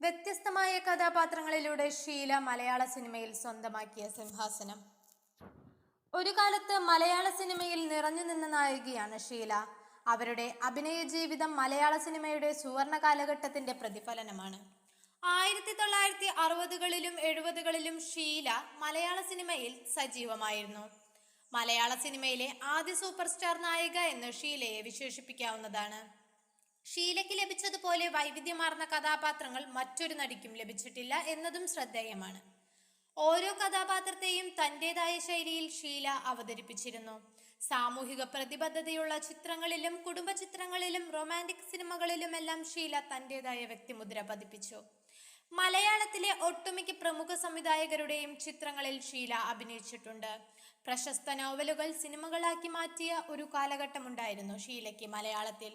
വ്യത്യസ്തമായ കഥാപാത്രങ്ങളിലൂടെ ഷീല മലയാള സിനിമയിൽ സ്വന്തമാക്കിയ സിംഹാസനം. ഒരു കാലത്ത് മലയാള സിനിമയിൽ നിറഞ്ഞു നിന്ന നായികയാണ് ഷീല. അവരുടെ അഭിനയ ജീവിതം മലയാള സിനിമയുടെ സുവർണ കാലഘട്ടത്തിന്റെ പ്രതിഫലനമാണ്. ആയിരത്തി തൊള്ളായിരത്തി അറുപതുകളിലും എഴുപതുകളിലും ഷീല മലയാള സിനിമയിൽ സജീവമായിരുന്നു. മലയാള സിനിമയിലെ ആദ്യ സൂപ്പർ സ്റ്റാർ നായിക എന്ന് ഷീലയെ വിശേഷിപ്പിക്കാവുന്നതാണ്. ഷീലയ്ക്ക് ലഭിച്ചതുപോലെ വൈവിധ്യമാർന്ന കഥാപാത്രങ്ങൾ മറ്റൊരു നടിക്കും ലഭിച്ചിട്ടില്ല എന്നതും ശ്രദ്ധേയമാണ്. ഓരോ കഥാപാത്രത്തെയും തന്റേതായ ശൈലിയിൽ ഷീല അവതരിപ്പിച്ചിരുന്നു. സാമൂഹിക പ്രതിബദ്ധതയുള്ള ചിത്രങ്ങളിലും കുടുംബ ചിത്രങ്ങളിലും റൊമാന്റിക് സിനിമകളിലുമെല്ലാം ഷീല തന്റേതായ വ്യക്തിമുദ്ര പതിപ്പിച്ചു. മലയാളത്തിലെ ഒട്ടുമിക്ക പ്രമുഖ സംവിധായകരുടെയും ചിത്രങ്ങളിൽ ഷീല അഭിനയിച്ചിട്ടുണ്ട്. പ്രശസ്ത നോവലുകൾ സിനിമകളാക്കി മാറ്റിയ ഒരു കാലഘട്ടമുണ്ടായിരുന്നു ഷീലയ്ക്ക് മലയാളത്തിൽ.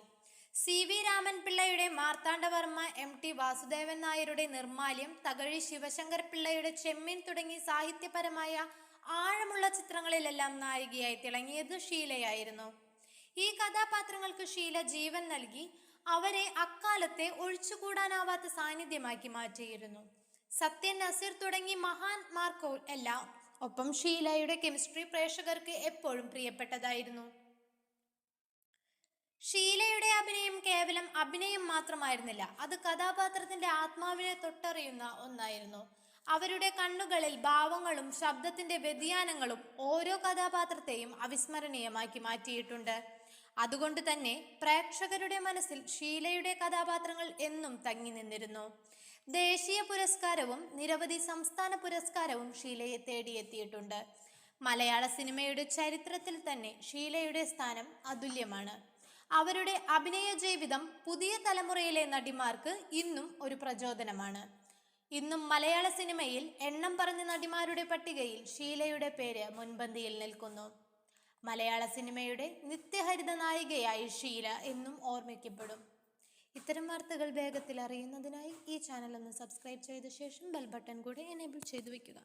സി വി രാമൻപിള്ളയുടെ മാർത്താണ്ഡവർമ്മ എം ടി വാസുദേവൻ നായരുടെ നിർമാല്യം തകഴി ശിവശങ്കർ പിള്ളയുടെ ചെമ്മീൻ തുടങ്ങി സാഹിത്യപരമായ ആഴമുള്ള ചിത്രങ്ങളിലെല്ലാം നായികയായി തിളങ്ങിയത് ഷീലയായിരുന്നു. ഈ കഥാപാത്രങ്ങൾക്ക് ഷീല ജീവൻ നൽകി അവരെ അക്കാലത്തെ ഒഴിച്ചുകൂടാനാവാത്ത സാന്നിധ്യമാക്കി മാറ്റിയിരുന്നു. സത്യൻ നസീർ തുടങ്ങി മഹാന്മാർക്കോ എല്ലാം ഒപ്പം ഷീലയുടെ കെമിസ്ട്രി പ്രേക്ഷകർക്ക് എപ്പോഴും പ്രിയപ്പെട്ടതായിരുന്നു. ഷീലയുടെ അഭിനയം കേവലം അഭിനയം മാത്രമായിരുന്നില്ല. അത് കഥാപാത്രത്തിന്റെ ആത്മാവിനെ തൊട്ടറിയുന്ന ഒന്നായിരുന്നു. അവരുടെ കണ്ണുകളിൽ ഭാവങ്ങളും ശബ്ദത്തിന്റെ വ്യതിയാനങ്ങളും ഓരോ കഥാപാത്രത്തെയും അവിസ്മരണീയമാക്കി മാറ്റിയിട്ടുണ്ട്. അതുകൊണ്ട് തന്നെ പ്രേക്ഷകരുടെ മനസ്സിൽ ഷീലയുടെ കഥാപാത്രങ്ങൾ എന്നും തങ്ങി നിന്നിരുന്നു. ദേശീയ പുരസ്കാരവും നിരവധി സംസ്ഥാന പുരസ്കാരവും ഷീലയെ തേടിയെത്തിയിട്ടുണ്ട്. മലയാള സിനിമയുടെ ചരിത്രത്തിൽ തന്നെ ഷീലയുടെ സ്ഥാനം അതുല്യമാണ്. അവരുടെ അഭിനയ ജീവിതം പുതിയ തലമുറയിലെ നടിമാർക്ക് ഇന്നും ഒരു പ്രചോദനമാണ്. ഇന്നും മലയാള സിനിമയിൽ എണ്ണം പറഞ്ഞ നടിമാരുടെ പട്ടികയിൽ ഷീലയുടെ പേര് മുൻപന്തിയിൽ നിൽക്കുന്നു. മലയാള സിനിമയുടെ നിത്യഹരിത നായികയായി ഷീല എന്നും ഓർമ്മിക്കപ്പെടും. ഇത്തരം വാർത്തകൾ വേഗത്തിൽ അറിയുന്നതിനായി ഈ ചാനൽ ഒന്ന് സബ്സ്ക്രൈബ് ചെയ്ത ശേഷം ബെൽ ബട്ടൺ കൂടി എനേബിൾ ചെയ്തു വെക്കുക.